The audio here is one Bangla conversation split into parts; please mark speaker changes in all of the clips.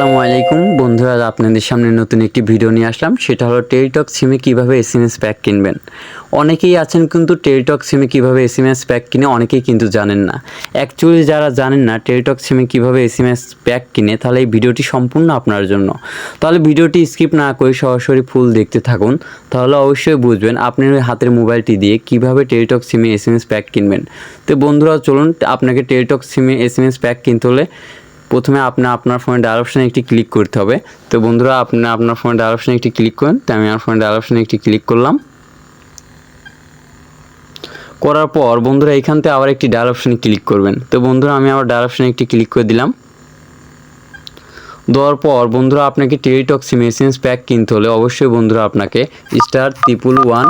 Speaker 1: আসসালামু আলাইকুম। বন্ধুরা আপনাদের সামনে নতুন একটি ভিডিও নিয়ে আসলাম। সেটা হলো টেলিটক সিমে কীভাবে এসএমএস প্যাক কিনবেন। অনেকেই আছেন কিন্তু টেলিটক সিমে কীভাবে এসএমএস প্যাক কিনে, অনেকেই কিন্তু জানেন না। অ্যাকচুয়ালি যারা জানেন না টেলিটক সিমে কীভাবে এসএমএস প্যাক কিনে, তাহলে এই ভিডিওটি সম্পূর্ণ আপনার জন্য। তাহলে ভিডিওটি স্কিপ না করে সরাসরি ফুল দেখতে থাকুন। তাহলে অবশ্যই বুঝবেন আপনার ওই হাতের মোবাইলটি দিয়ে কীভাবে টেলিটক সিমে এসএমএস প্যাক কিনবেন। তো বন্ধুরা, চলুন আপনাকে টেলিটক সিমে এসএমএস প্যাক কিনতে হলে প্রথমে আপনার আপনার ফোনে ডায়াল অপশানে একটি ক্লিক করতে হবে। তো বন্ধুরা, আপনি আপনার ফোনে ডায়াল অপশানে একটি ক্লিক করেন। তো আমি আমার ফোনে ডায়াল অপশানে একটি ক্লিক করলাম। করার পর বন্ধুরা এখান থেকে আবার একটি ডায়াল অপশানে ক্লিক করবেন। তো বন্ধুরা, আমি আবার ডায়াল অপশানে একটি ক্লিক করে দিলাম। দেওয়ার পর বন্ধুরা, আপনাকে টেলিটক সিম এসএমএস প্যাক কিনতে হলে অবশ্যই বন্ধুরা, আপনাকে স্টার ট্রিপুল ওয়ান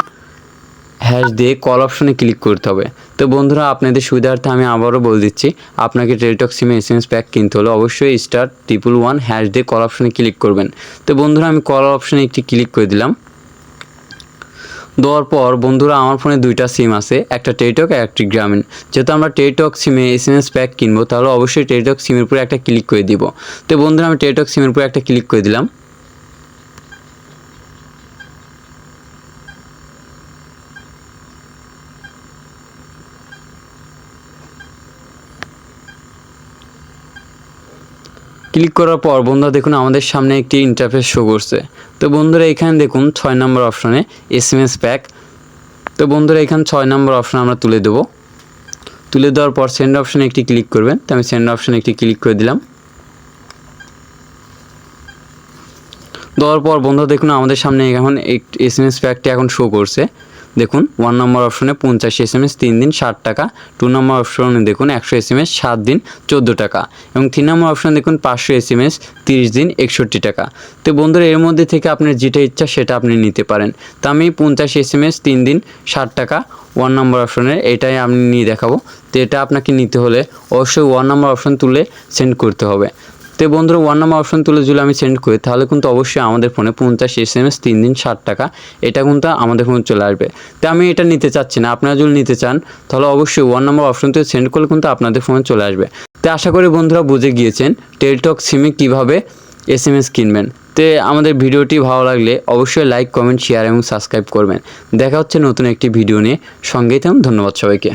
Speaker 1: হ্যাশ দিয়ে কল অপশনে ক্লিক করতে হবে। তো বন্ধুরা, আপনাদের সুবিধার্থে আমি আবারও বলে দিচ্ছি, আপনাকে টেলিটক সিমে এস এম এস প্যাক কিনতে হলে অবশ্যই স্টার ট্রিপল ওয়ান হ্যাশ দিয়ে কল অপশনে ক্লিক করবেন। তো বন্ধুরা, আমি কল অপশনে একটি ক্লিক করে দিলাম। দেওয়ার পর বন্ধুরা, আমার ফোনে দুইটা সিম আছে, একটা টেলিটক আর একটি গ্রামীণ যেহেতু আমরা টেলিটক সিমে এস এম এস প্যাক কিনবো, তাহলে অবশ্যই টেলিটক সিমের উপরে একটা ক্লিক করে দিব। তো বন্ধুরা, আমি টেলিটক সিমের উপরে একটা ক্লিক করে দিলাম। ক্লিক করার পর বন্ধুরা দেখুন আমাদের সামনে একটি ইন্টারফেস শো করছে। তো বন্ধুরা এখানে দেখুন ছয় নম্বর অপশনে এস এম এস প্যাক তো বন্ধুরা এখানে ছয় নম্বর অপশন আমরা তুলে দেবো। তুলে দেওয়ার পর সেন্ড অপশনে একটি ক্লিক করবেন। তো আমি সেন্ড অপশনে একটি ক্লিক করে দিলাম। দেওয়ার পর বন্ধু দেখুন আমাদের সামনে এখন এস এম এস প্যাকটি এখন শো করছে। দেখুন ওয়ান নম্বর অপশনে পঞ্চাশ এস এম এস তিন দিন ষাট টাকা টু নম্বর অপশনে দেখুন একশো এস এম এস সাত দিন চোদ্দ টাকা এবং তিন নম্বর অপশনে দেখুন পাঁচশো এস এম এস তিরিশ দিন একষট্টি টাকা। তো বন্ধুরা, এর মধ্যে থেকে আপনার যেটা ইচ্ছা সেটা আপনি নিতে পারেন। তো আমি পঞ্চাশ এস এম এস তিন দিন ষাট টাকা ওয়ান নম্বর অপশনের এটাই আমি নিয়ে দেখাবো। তো এটা আপনাকে নিতে হলে অবশ্যই ওয়ান নম্বর অপশন তুলে সেন্ড করতে হবে। তো বন্ধুরা ওয়ান নাম্বার অপশন তুলে যদি আমি সেন্ড করি, তাহলে কিন্তু অবশ্যই আমাদের ফোনে পঞ্চাশ এস এম এস তিন দিন ষাট টাকা, এটা কিন্তু আমাদের ফোনে চলে আসবে। তো আমি এটা নিতে চাচ্ছি না, আপনারা যদি নিতে চান, তাহলে অবশ্যই ওয়ান নাম্বার অপশন থেকে সেন্ড করলে কিন্তু আপনাদের ফোনে চলে আসবে। তো আশা করি বন্ধুরা বুঝে গিয়েছেন টেলটক সিমে কীভাবে এস এম এস কিনবেন। তো আমাদের ভিডিওটি ভালো লাগলে অবশ্যই লাইক কমেন্ট শেয়ার এবং সাবস্ক্রাইব করবেন। দেখা হচ্ছে নতুন একটি ভিডিও নিয়ে। সঙ্গেই থাকুন, ধন্যবাদ সবাইকে।